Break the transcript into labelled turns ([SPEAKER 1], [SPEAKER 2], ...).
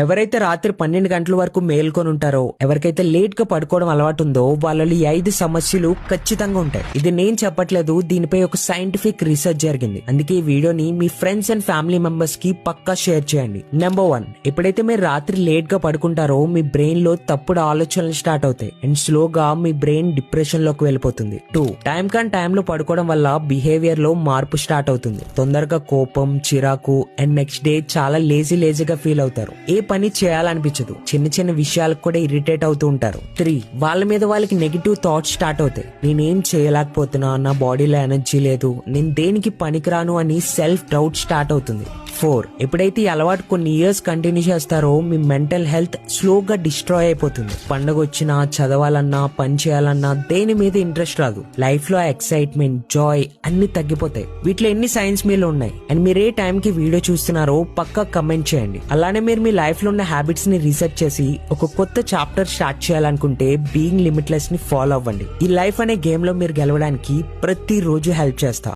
[SPEAKER 1] ఎవరైతే రాత్రి పన్నెండు గంటల వరకు మేల్కొని ఉంటారో ఎవరికైతే లేట్గా పడుకోవడం అలవాటు ఉందో వాళ్ళలో ఈ ఐదు సమస్యలు ఖచ్చితంగా ఉంటాయి. ఇది నేను చెప్పట్లేదు దీనిపై ఒక సైంటిఫిక్ రీసెర్చ్ జరిగింది. అందుకే ఈ వీడియోని మీ ఫ్రెండ్స్ అండ్ ఫ్యామిలీ మెంబర్స్కి పక్కా షేర్ చేయండి. నెంబర్ వన్ ఎప్పుడైతే మీరు రాత్రి లేట్గా పడుకుంటారో మీ బ్రెయిన్లో తప్పుడు ఆలోచనలు స్టార్ట్ అవుతాయి. అండ్ స్లోగా మీ బ్రెయిన్ డిప్రెషన్లోకి వెళ్ళిపోతుంది టూ టైం కాన్ టైంలో పడుకోవడం వల్ల బిహేవియర్లో మార్పు స్టార్ట్ అవుతుంది. తొందరగా కోపం చిరాకు అండ్ నెక్స్ట్ డే చాలా లేజీ లేజీగా ఫీల్ అవుతారు. ఏ పని చేయాలనిపించదు. చిన్న చిన్న విషయాలకు కూడా ఇరిటేట్ అవుతూ ఉంటారు. త్రీ వాళ్ళ మీద వాళ్ళకి నెగిటివ్ థాట్స్ స్టార్ట్ అవుతాయి. నేనేం చేయలేకపోతున్నా నా బాడీలో ఎనర్జీ లేదు నేను దేనికి పనికిరాను అని సెల్ఫ్ డౌట్ స్టార్ట్ అవుతుంది. ఫోర్. ఎప్పుడైతే ఈ అలవాటు కొన్ని ఇయర్స్ కంటిన్యూ చేస్తారో మీ మెంటల్ హెల్త్ స్లోగా డిస్ట్రాయ్ అయిపోతుంది. పండగ వచ్చినా చదవాలన్నా పని చేయాలన్నా దేని మీద ఇంట్రెస్ట్ రాదు. లైఫ్లో ఎక్సైట్మెంట్ జాయ్ అన్ని తగ్గిపోతాయి. వీటిలో ఎన్ని సైన్స్ మీలు ఉన్నాయి? అండ్ మీరు ఏ టైం కి వీడియో చూస్తున్నారో పక్కా కమెంట్ చేయండి. అలానే మీరు మీ లైఫ్లో ఉన్న హ్యాబిట్స్ని రీసెర్చ్ చేసి ఒక కొత్త చాప్టర్ స్టార్ట్ చేయాలనుకుంటే బీయింగ్ లిమిట్లెస్ని ఫాలో అవ్వండి. ఈ లైఫ్ అనే గేమ్లో మీరు గెలవడానికి ప్రతి రోజు హెల్ప్ చేస్తా.